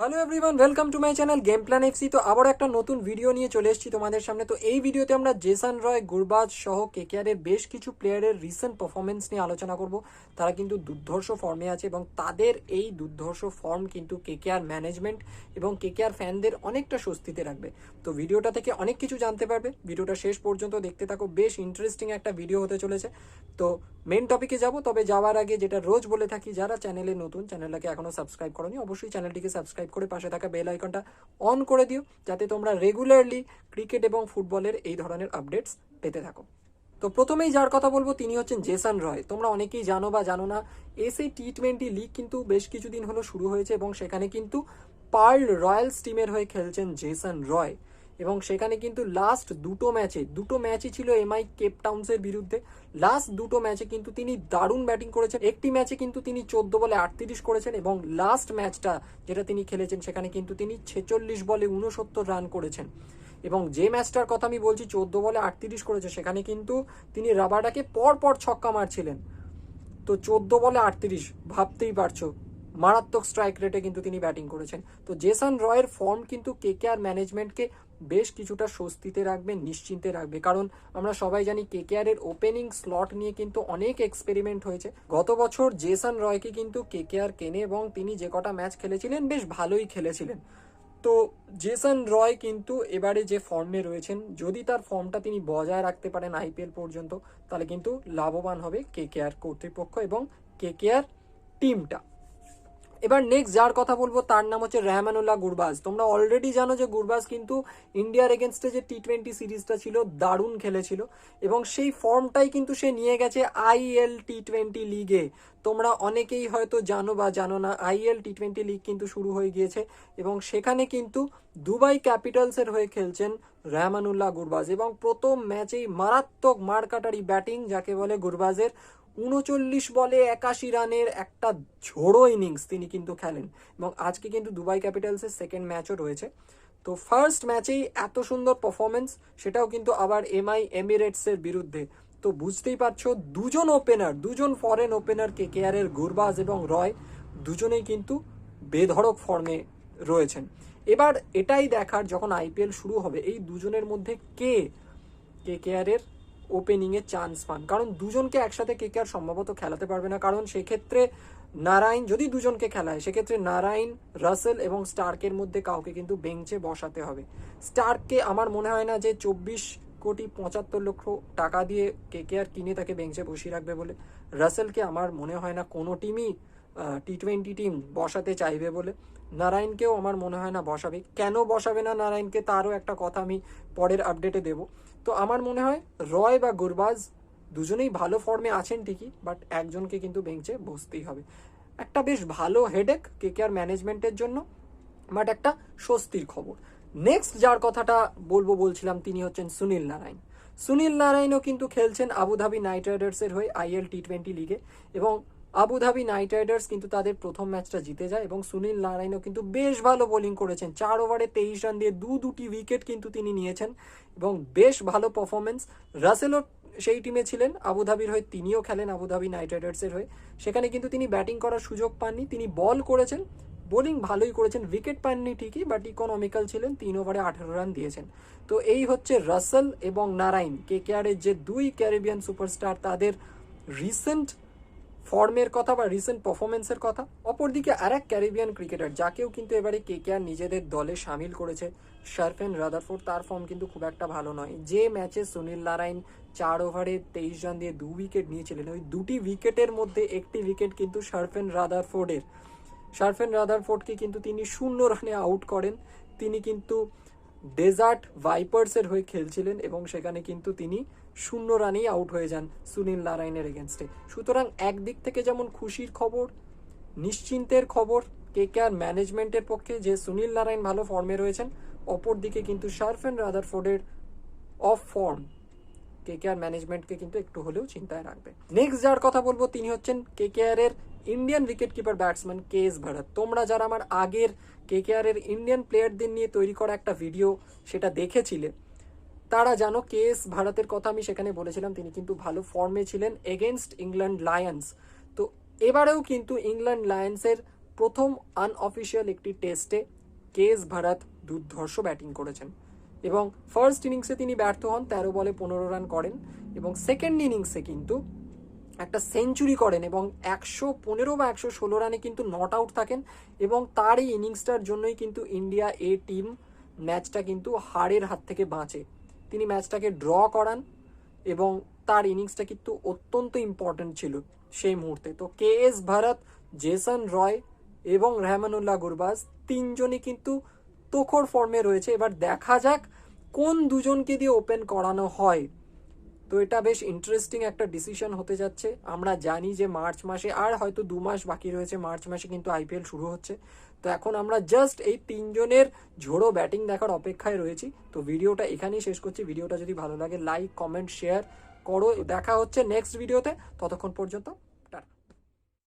Hello everyone welcome to my channel game plan FC তো আবার একটা নতুন ভিডিও নিয়ে চলে এসেছি তোমাদের সামনে। তো এই ভিডিওতে আমরা জেসান রয় গুরবাজ সহ কেকেআরের বেশ কিছু প্লেয়ারের রিসেন্ট পারফরমেন্স নিয়ে আলোচনা করব। তারা কিন্তু দুর্ধর্ষ ফর্মে আছে এবং তাদের এই দুর্ধর্ষ ফর্ম কিন্তু কেকেআর ম্যানেজমেন্ট এবং কেকেআর ফ্যানদের অনেকটা স্বস্তিতে রাখবে। তো ভিডিওটা থেকে অনেক কিছু জানতে পারবে। ভিডিওটা শেষ পর্যন্ত দেখতে থাকো। বেশ ইন্টারেস্টিং একটা ভিডিও হতে চলেছে। তো মেন টপিকে যাব, তবে যাওয়ার আগে যেটা রোজ বলে থাকি, যারা চ্যানেলে নতুন চ্যানেলটাকে এখনও সাবস্ক্রাইব করনি, অবশ্যই চ্যানেলটিকে সাবস্ক্রাইব করে পাশে থাকা বেল আইকনটা অন করে দিও, যাতে তোমরা রেগুলারলি ক্রিকেট এবং ফুটবলের এই ধরনের আপডেটস পেতে থাকো। তো প্রথমেই যার কথা বলব তিনি হচ্ছেন জেসন রয়। তোমরা অনেকেই জানো বা জানো না, এসএ টি টোয়েন্টি লিগ কিন্তু বেশ কিছুদিন হলো শুরু হয়েছে এবং সেখানে কিন্তু পার্ল রয়্যালস টিমের হয়ে খেলছেন জেসন রয়। এবং সেখানে কিন্তু লাস্ট দুটো ম্যাচে দুটো ম্যাচই ছিল এমআই কেপ টাউন্সের বিরুদ্ধে। লাস্ট দুটো ম্যাচে কিন্তু তিনি দারুণ ব্যাটিং করেছেন। একটি ম্যাচে কিন্তু তিনি চোদ্দ বলে আটত্রিশ করেছেন এবং লাস্ট ম্যাচটা যেটা তিনি খেলেছেন, সেখানে কিন্তু তিনি ছেচল্লিশ বলে উনসত্তর রান করেছেন। এবং যে ম্যাচটার কথা আমি বলছি, চোদ্দ বলে আটত্রিশ করেছে, সেখানে কিন্তু তিনি রাবাডাকে পর পর ছক্কা মারছিলেন। তো চোদ্দ বলে আটত্রিশ, ভাবতেই পারছ। মারাত্মক স্ট্রাইক রেটে কিন্তু তিনি ব্যাটিং করেছেন। তো জেসন রয়ের ফর্ম কিন্তু কেকেআর ম্যানেজমেন্টকে বেশ কিছুটা স্বস্তিতে রাখবে, নিশ্চিন্তে রাখবে। কারণ আমরা সবাই জানি কে কেকেআর এর ওপেনিং স্লট নিয়ে কিন্তু অনেক এক্সপেরিমেন্ট হয়েছে। গত বছর জেসন রয়কে কিন্তু কেকেআর কেনে এবং তিনি যে কটা ম্যাচ খেলেছিলেন, বেশ ভালোই খেলেছিলেন। তো জেসন রয় কিন্তু এবারে যে ফর্মে রয়েছেন, যদি তার ফর্মটা তিনি বজায় রাখতে পারেন আইপিএল পর্যন্ত, তাহলে কিন্তু লাভবান হবে কেকেআর কর্তৃপক্ষ এবং কেকেআর টিমটা এবার নেক্সট যার কথা বলব তার নাম হচ্ছে রেহমানুল্লাহ গুরবাজ। তোমরা অলরেডি জানো যে গুরবাজ কিন্তু ইন্ডিয়ার এগেনস্টে যে টি টোয়েন্টি সিরিজটা ছিল, দারুণ খেলেছিল এবং সেই ফর্মটাই কিন্তু সে নিয়ে গেছে আইএল টি টোয়েন্টি লিগে তোমরা অনেকেই হয়তো জানো বা জানো না আইএল টি টোয়েন্টি লিগ কিন্তু শুরু হয়ে গিয়েছে এবং সেখানে কিন্তু দুবাই ক্যাপিটালসের হয়ে খেলছেন রেহমানুল্লাহ গুরবাজ এবং প্রথম ম্যাচেই মারাত্মক মারকাটারি ব্যাটিং যাকে বলে গুরবাজের উনচল্লিশ বলে একাশি রানের একটা ঝোড়ো ইনিংস তিনি কিন্তু খেলেন এবং আজকে কিন্তু দুবাই ক্যাপিটালসের সেকেন্ড ম্যাচও রয়েছে। তো ফার্স্ট ম্যাচেই এত সুন্দর পারফরমেন্স সেটাও কিন্তু আবার এমআই এমিরেটসের বিরুদ্ধে। তো বুঝতেই পারছ, দুজন ওপেনার দুজন ফরেন ওপেনার কে কেয়ারের গুরবাজ এবং রয়, দুজনেই কিন্তু বেধড়ক ফর্মে রয়েছেন। এবার এটাই দেখার যখন আইপিএল শুরু হবে, এই দুজনের মধ্যে কে কে কেয়ারের ওপেনিংয়ে চান্স পান। কারণ দুজনকে একসাথে কে আর সম্ভবত খেলাতে পারবে না। কারণ সেক্ষেত্রে নারায়ণ, যদি দুজনকে খেলায়, সেক্ষেত্রে নারায়ণ, রাসেল এবং স্টার্কের মধ্যে কাউকে কিন্তু বেঞ্চে বসাতে হবে। স্টার্ককে আমার মনে হয় না যে চব্বিশ কোটি পঁচাত্তর লক্ষ টাকা দিয়ে কে কে আর কিনে তাকে বেঞ্চে বসিয়ে রাখবে বলে। রাসেলকে আমার মনে হয় না কোনো টিমই টি টোয়েন্টি টিম বসাতে চাইবে বলে। নারায়ণকেও আমার মনে হয় না বসাবে। কেন বসাবে না নারায়ণকে তারও একটা কথা আমি পরের আপডেটে দেবো। তো আমার মনে হয় রয় বা গুরবাজ দুজনেই ভালো ফর্মে আছেন ঠিকই বাট একজনকে কিন্তু বেঞ্চে বসতেই হবে। একটা বেশ ভালো হেডেক কে কে আর ম্যানেজমেন্টের জন্য বাট একটা স্বস্তির খবর। নেক্সট যার কথাটা বলব বলছিলাম তিনি হচ্ছেন সুনীল নারায়ণ। সুনীল নারায়ণও কিন্তু খেলছেন আবুধাবি নাইট রাইডার্সের হয়ে আইএল টি টোয়েন্টি লিগে এবং আবুধাবি নাইট রাইডার্স কিন্তু তাদের প্রথম ম্যাচটা জিতে যায় এবং সুনীল নারায়ণও কিন্তু বেশ ভালো বোলিং করেছেন। চার ওভারে তেইশ রান দিয়ে দু দুটি উইকেট কিন্তু তিনি নিয়েছেন এবং বেশ ভালো পারফরমেন্স রাসেলও সেই টিমে ছিলেন আবুধাবির হয়ে তিনিও খেলেন আবুধাবি নাইট রাইডার্সের হয়ে। সেখানে কিন্তু তিনি ব্যাটিং করার সুযোগ পাননি, তিনি বল করেছেন, বোলিং ভালোই করেছেন, উইকেট পাননি ঠিকই, বাট ইকোনমিক্যাল ছিলেন, তিন ওভারে আঠেরো রান দিয়েছেন। তো এই হচ্ছে রাসেল এবং নারায়ণ, কে কেয়ারের যে দুই ক্যারিবিয়ান সুপারস্টার, তাদের রিসেন্ট ফর্মের কথা বা রিসেন্ট পারফরমেন্সের কথা। অপরদিকে আর এক ক্যারিবিয়ান ক্রিকেটার যাকেও কিন্তু এবারে কে কে আর নিজেদের দলে সামিল করেছে শারফেন রাদারফোর্ড তার ফর্ম কিন্তু খুব একটা ভালো নয়। যে ম্যাচে সুনীল নারায়ণ চার ওভারে তেইশ রান দিয়ে দু উইকেট নিয়েছিলেন, ওই দুটি উইকেটের মধ্যে একটি উইকেট কিন্তু শারফেন রাদারফোর্ডের শারফেন রাদারফোর্ডকে কিন্তু তিনি শূন্য রানে আউট করেন। তিনি কিন্তু ডেজার্ট ভাইপার্সের হয়ে খেলছিলেন এবং সেখানে কিন্তু তিনি শূন্য রানেই আউট হয়ে যান সুনীল নারায়ণের এগেনস্টে সুতরাং একদিক থেকে যেমন খুশির খবর, নিশ্চিন্তের খবর কে কে আর ম্যানেজমেন্টের পক্ষে যে সুনীল নারায়ণ ভালো ফর্মে রয়েছেন অপরদিকে কিন্তু শারফেন রাদারফোর্ডের অফ ফর্ম কে কে আর ম্যানেজমেন্টকে কিন্তু একটু হলেও চিন্তায় রাখবে। নেক্সট যার কথা বলব, তিনি হচ্ছেন কে কে আর এর Indian wicket keeper batsman K S Bharat তোমরা যারা আমার আগের কে কে আর এর ইন্ডিয়ান প্লেয়ারদের নিয়ে তৈরি করা একটা ভিডিও সেটা দেখেছিলে তারা জানো কে এস ভারতের কথা আমি সেখানে বলেছিলাম, তিনি কিন্তু ভালো ফর্মে ছিলেন এগেনস্ট ইংল্যান্ড লায়ন্স তো এবারেও কিন্তু ইংল্যান্ড লায়ন্সের প্রথম আনঅফিসিয়াল একটি টেস্টে কে এস ভারত দুর্ধর্ষ ব্যাটিং করেছেন। এবং ফার্স্ট ইনিংসে তিনি ব্যর্থ হন, তেরো বলে পনেরো রান করেন। এবং সেকেন্ড ইনিংসে কিন্তু একটা সেঞ্চুরি করেন এবং একশো পনেরো বা একশো ষোলো রানে কিন্তু নট আউট থাকেন। এবং তার এই ইনিংসটার জন্যই কিন্তু ইন্ডিয়া এ টিম ম্যাচটা কিন্তু হারের হাত থেকে বাঁচে। তিনি ম্যাচটাকে ড্র করান এবং তার ইনিংসটা কিন্তু অত্যন্ত ইম্পর্ট্যান্ট ছিল সেই মুহূর্তে। তো K S Bharat, Jason Roy এবং রেহমানুল্লাহ গুরবাজ তিনজনই কিন্তু তোখর ফর্মে রয়েছে। এবার দেখা যাক কোন দুজনকে দিয়ে ওপেন করানো হয়। তো এটা বেশ ইন্টারেস্টিং একটা ডিসিশন হতে যাচ্ছে। আমরা জানি যে মার্চ মাসে আর হয়তো দু মাস বাকি রয়েছে। মার্চ মাসে কিন্তু আইপিএল শুরু হচ্ছে। তো এখন আমরা জাস্ট এই তিনজনের ঝোড়ো ব্যাটিং দেখার অপেক্ষায় রয়েছি। তো ভিডিওটা এখানেই শেষ করছি। ভিডিওটা যদি ভালো লাগে লাইক কমেন্ট শেয়ার করো। দেখা হচ্ছে নেক্সট ভিডিওতে ততক্ষণ পর্যন্ত